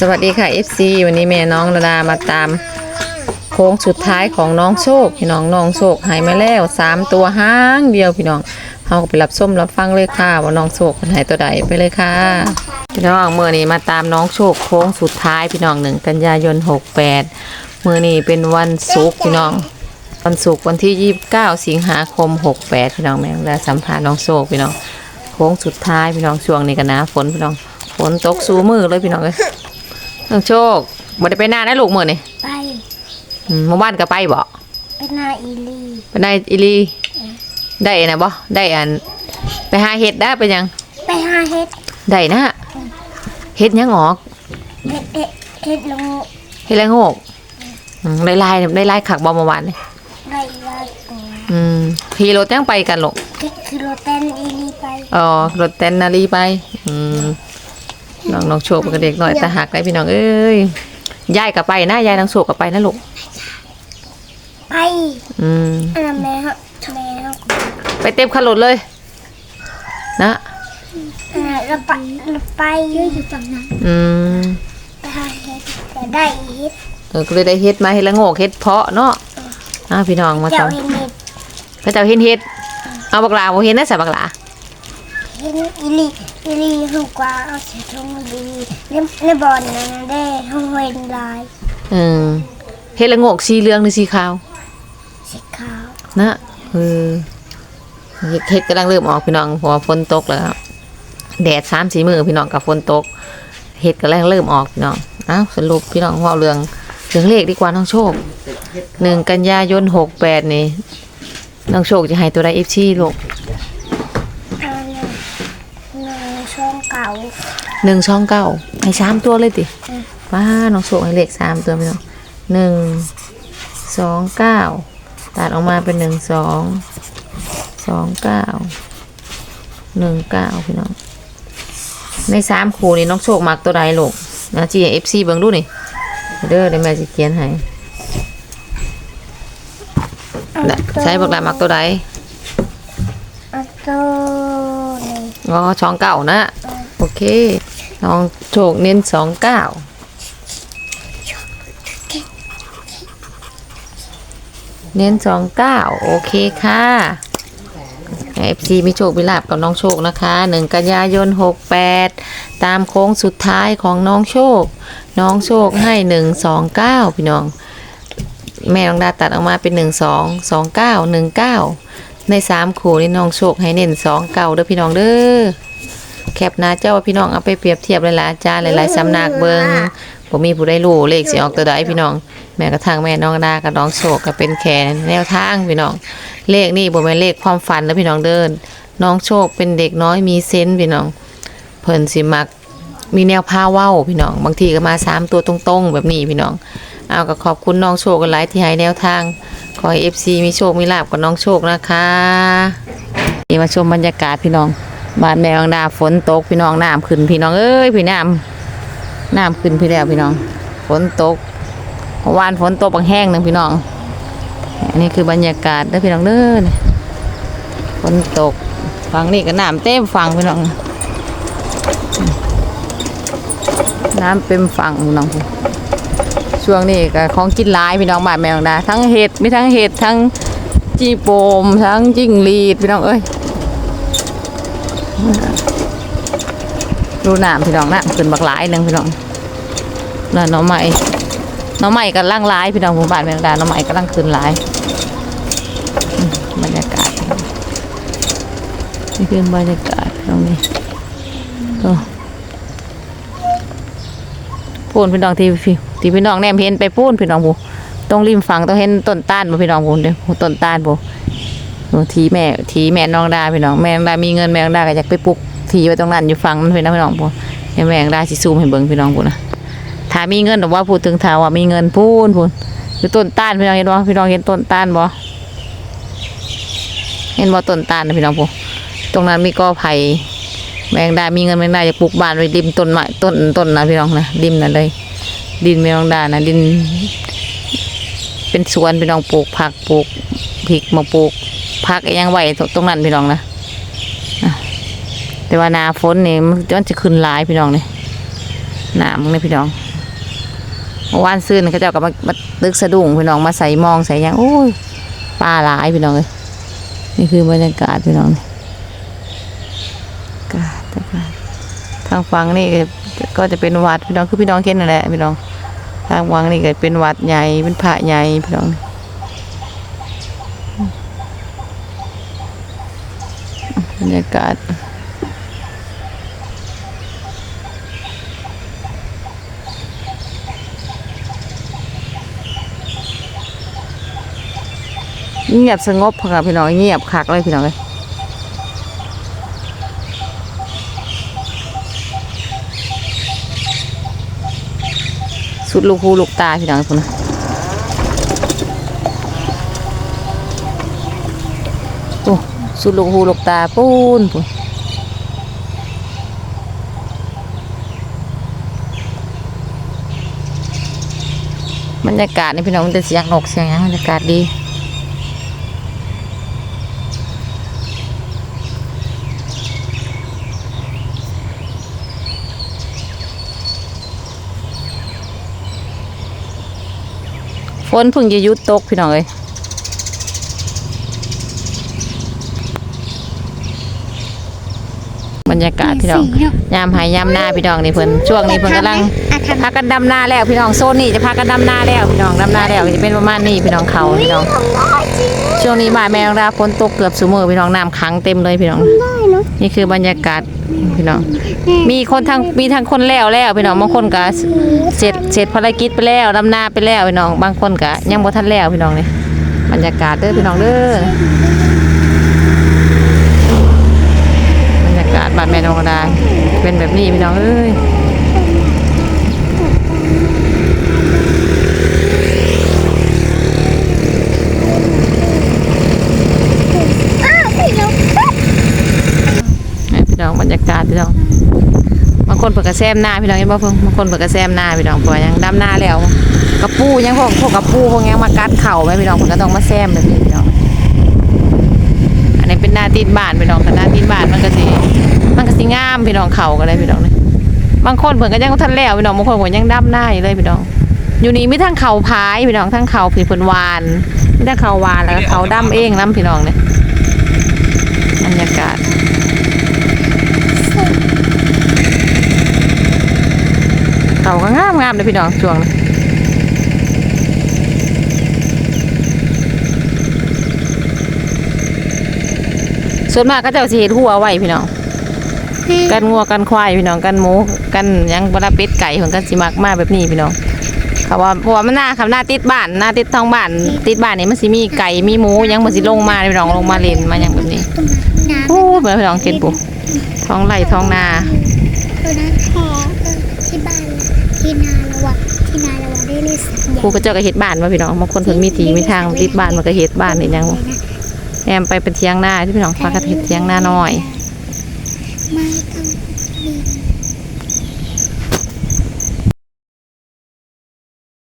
สวัสดีค่ะ FC วันนี้แม่น้องระดามาตาม โค้งสุดท้ายของน้องโชค พี่น้องน้องโชคหายมาแล้วสามตัวห้างเดียวพี่น้องเอาไปรับส้มรับฟังเลยค่ะ ว่าน้องโชคมันหายตัวใดไปเลยค่ะพี่น้องเมื่อนี้มาตามน้องโชคโค้งสุดท้ายพี่น้องหนึ่งกันยายนหกแปดเมื่อนี้เป็นวันศุกร์พี่น้องวันศุกร์วันที่ 29 สิงหาคม 68 พี่น้องแม่งและสัมภาษณ์น้องโชคพี่น้องโค้งสุดท้ายพี่น้องช่วงนี้กันนะฝนพี่น้องฝนตกสูมือเลยพี่น้องเลย น้องโชคบ่ได้ไปหน้านะลูกมื้อนี่ไปอืมเมื่อวานก็ไปบ่ไปนาอีลีไปได้อีหลีได้นะบ่ได้อัน ไปหาเห็ดได้ไปยังไปหาเฮ็ดได้นะเห็ดหยังออกเฮ็ดเฮ็ดเฮ็ดลงเห็ดแรงโงกอืมได้ลายได้ลายขักบ่เมื่อวานนี่ไรยาตัวอืมขี่รถยังไปกันลูกเฮ็ดคือโรแตนอีลีไป อ๋อรถเต้นนาลีไป อืม น้องน้องโชคกับเด็กหน่อยแต่หักได้พี่น้องเอ้ยยายกับไปนะยายน้องโชคกับไปนะลูกไปอืมอันนั้นแม่ฮะแม่ฮะไปเต็มคันรถเลย นะอ่าเราไปเราไปอยู่ฝั่งนั้นอืมไปหาเฮ็ดแต่ได้เฮ็ดเออก็เลยได้เฮ็ดมาเฮ็ดละโงกเฮ็ดเพาะเนาะอ่าพี่น้องมาเจ้าทำเฮ็ดเฮ็ดพระเจ้าเห็นเฮ็ดเอาบักหลาบ่เห็นนะสะบักหลา เฮ็ดอีลีอีลีหูกว่าเอาเสียทงดีในในบอลนั้นนะได้ห้องเวนลายเออเฮ็ดละโงกสีเหลืองหรือสีขาวสีขาวนะเออเฮ็ดเฮ็ดกำลังเริ่มออกพี่น้องเพราะว่าฝนตกแล้วแดดสามสีมือพี่น้องกับฝนตกเฮ็ดกำลังเริ่มออกพี่น้องอ้าวสรุปพี่น้องเว่าเรื่องเรื่องเลขดีกว่าน้องโชคหนึ่งกันยายนหกแปดนี่น้องโชคจะให้ตัวใดเอฟซีลูก อันนั้นหนึ่งช่วงเก่า หนึ่งช่องเก้าให้สามตัวเลยติว้าน้องโชคให้เลขสามตัวพี่น้องหนึ่งสองเก้าตัดออกมาเป็นหนึ่งสองสองเก้าหนึ่งเก้าพี่น้องในสามคู่นี่น้องโชคมักตัวใดลูกนะจีเอฟซีเบิ่งดูนี่เด้อเดี๋ยวแม่จะเขียนให้น่ะใช้บักหลามักตัวใดอันตัวนี้อ๋อช่องเก้านะโอ เคน้องโชคเน้นสองเก้าเน้นสองเก้าโอเคค่ะเอฟซีมีโชคมีลาบกับน้องโชคนะคะหนึ่งกันยายนหกแปดตามโค้งสุดท้ายของน้องโชค น้องโชคให้หนึ่งสองเก้าพี่น้อง แม่น้องดาตัดออกมาเป็นหนึ่งสองสองเก้าหนึ่งเก้าในสามคู่นี่น้องโชคให้เน้นสองเก้าเด้อพี่น้องเด้อ แคปหน้าเจ้าพี่น้องเอาไปเปรียบเทียบหลายๆอาจารย์หลายๆสำนักเบิงผมมีผู้ได้รู้เลขสิออกตัวใดพี่น้อง แม้กระทั่งแม่น้องดากับน้องโศกก็เป็นแค่แนวทางพี่น้อง เลขนี่บ่แม่นเลขความฝันแล้วพี่น้องเดิน น้องโชคเป็นเด็กน้อยมีเซนส์พี่น้อง เพิ่นสิมักมีแนวพาเว้าพี่น้อง บางทีก็มาสามตัวตรงๆ แบบนี้พี่น้อง เอาก็ขอบคุณน้องโชคกันหลายที่ให้แนวทาง ขอให้ FC มีโชคมีลาบกับน้องโชคนะคะนี่มาชมบรรยากาศพี่น้อง บ้านแม่วังดาฝนตกพี่น้องน้ำขึ้นพี่น้องเอ้ยพี่น้ำน้ำขึ้นพี่แล้วพี่น้อง ฝนตกเมื่อวานฝนตกบางแห้งหนึ่งพี่น้องอันนี้คือบรรยากาศเด้อพี่น้องเด้อฝนตกฝั่งนี้ก็น้ำเต็มฝั่งพี่น้อง น้ำเต็มฝั่งพี่น้องช่วงนี้ก็ของกินหลายพี่น้องบ้านแม่วังดาทั้งเห็ดไมีทั้งเห็ดทั้งจีโปมทั้งจิ้งหรีดพี่น้องเอ้ย ดูน้ำพี่น้องน้ำขึ้นบักหลายหนึ่งพี่น้องแล้วหน้องใหม่น้องใหม่กันล่างร้ายพี่น้องหมู่บ้านเมืองดาน้องใหม่ก็ล่างขึ้นหลายบรรยากาศนี่คือบรรยากาศตรงนี้ก็พูนพี่น้องที่พี่ที่พี่น้องแนมเห็นไปพูนพี่น้องบูต้องริมฝั่งต้องเห็นต้นต้านบ่พี่น้องบูเดี๋ยวต้นต้านบูทีแม่ทีแม่น้องดาพี่น้องแม่น้องดามีเงินแม่น้องดาก็อยากไปปลุก ทีไว้ตรงนั้นอยู่ฟังนั้นพี่น้องพี่น้องพวกให้แม่น้องดาสิซูมให้เบิ่งพี่น้องพูดนะถ้ามีเงินแต่ว่าพูดถึงถ้าว่ามีเงินพูนพูนคือต้นต้านพี่น้องเห็นบ่พี่น้องเห็นต้นต้านบ่เห็นบ่ต้นต้านนะพี่น้องพูตรงนั้นมีกอไผ่แม่น้องดามีเงินแม่น้องดาจะปลูกบ้านไว้ริมต้นไม้ต้นต้นนะพี่น้องนะริมนั่นเลย ดินแม่น้องดานะดิน เป็นสวนพี่น้องปลูกผักปลูกพริกมาปลูกพักยังไหวตรงนั้นพี่น้องนะ แต่ว่าหนาฝนนี่มันจะขึ้นหลายพี่น้องนี่หนามเลยพี่น้องเมื่อวานซื้อนี่เขาเจ้าก็มามาตึกสะดุ้งพี่น้องมาใส่มองใส่ยังโอ้ยปลาหลายพี่น้องเลยนี่คือบรรยากาศพี่น้องกาตกาทางฝั่งนี่ก็จะเป็นวัดพี่น้องคือพี่น้องเห็นนั่นแหละพี่น้องทางฝั่งนี่ก็เป็นวัดใหญ่เป็นพระใหญ่พี่น้องบรรยากาศ เงียบสงบค่ะพี่น้องเงียบคักเลยพี่น้องเลยสุดลูกหูลูกตาพี่น้องพุ่นนะโอ้สุดลูกหูลูกตาปูนพุ่นบรรยากาศนี่พี่น้องมันจะเสียงนกเสียงหยังบรรยากาศดี ฝนเพิ่งจะหยุดตกพี่น้องเอ้ยบรรยากาศพี่น้องยามหายยามหน้าพี่น้องนี่เพิ่นช่วงนี้เพิ่นกำลังพากันดำนาแล้วพี่น้องโซนนี่จะพากันดำนาแล้วพี่น้องดำนาแล้วก็จะเป็นประมาณนี้พี่น้องเขาพี่น้องทำได้จริงช่วงนี้บ่ายแมงดาฝนตกเกือบสุมือพี่น้องน้ำขังเต็มเลยพี่น้องได้เนี่คือบรรยากาศพี่น้อง มีคนทางมีทางคนแล้วแล้วพี่น้องบางคนก็เสร็จเสร็จภารกิจไปแล้วดำนาไปแล้วพี่น้อง บางคนก็ยังบ่ทันแล้วพี่น้องนี่บรรยากาศเด้อพี่น้องเด้อบรรยากาศบ้านแม่นองดาเป็นแบบนี้พี่น้องเอ้ย อ้าวพี่น้อง ให้พี่น้องบรรยากาศพี่น้องบางคนเปิดกระแซมหน้าพี่น้องเห็นบ่เพิ่งบางคนเปิดกระแซมหน้าพี่น้องเพราะว่ายังดำหน้าแล้วกระปูยังพวกพวกกระปูพวกยังมากัดเข่าไหมพี่น้องเพิ่นก็ต้องมาแซมแบบนี้พี่น้องอันนี้เป็นหน้าตีนบ้านพี่น้องแต่หน้าตีนบ้านมันก็สิมันก็สิงามพี่น้องเข่ากันเลยพี่น้องเลยบางคนเพิ่นก็ยังบ่ทันแล้วพี่น้องบางคนก็ยังดำหน้าอยู่เลยพี่น้อง อยู่นี่มีทั้งเข่าพายพี่น้องทั้งเข่าผีเพิ่นวานไมีทั้งเข่าวานแล้วเข่าดำเองน้ำพี่น้องเนี่ยบรรยากาศ เขาก็งามงามเลยพี่น้องช่วงนี้ส่วนมากก็จะเอาสิเห็ดหัวไว้พี่น้องกันงัวกันควายพี่น้องกันหมูกันยังบลาเป็ดไก่ของกันสิมักมากแบบนี้พี่น้องเขาว่าเพราะว่ามันหน้าคำหน้าติดบ้านหน้าติดท้องบ้าน ติดบ้านนี่มันสิมีไก่มีหมูยังมันสิลงมาพี่น้องลงมาเล่นมาหยังแบบนี้โอ้เหมือนพี่น้องเก็ดปุ๊ท้องไร่ท้องนา ครูก็เจ้าก็เฮ็ดบ้านว่าพี่น้องบางคนเพิ่นมีที่มีทางติดบ้านมันก็เฮ็ดบ้านนี่ยังบ่แอมไปเป็นเทียงนาที่พี่น้องพากันเฮ็ดเทียงนาน้อยไม่ต้อง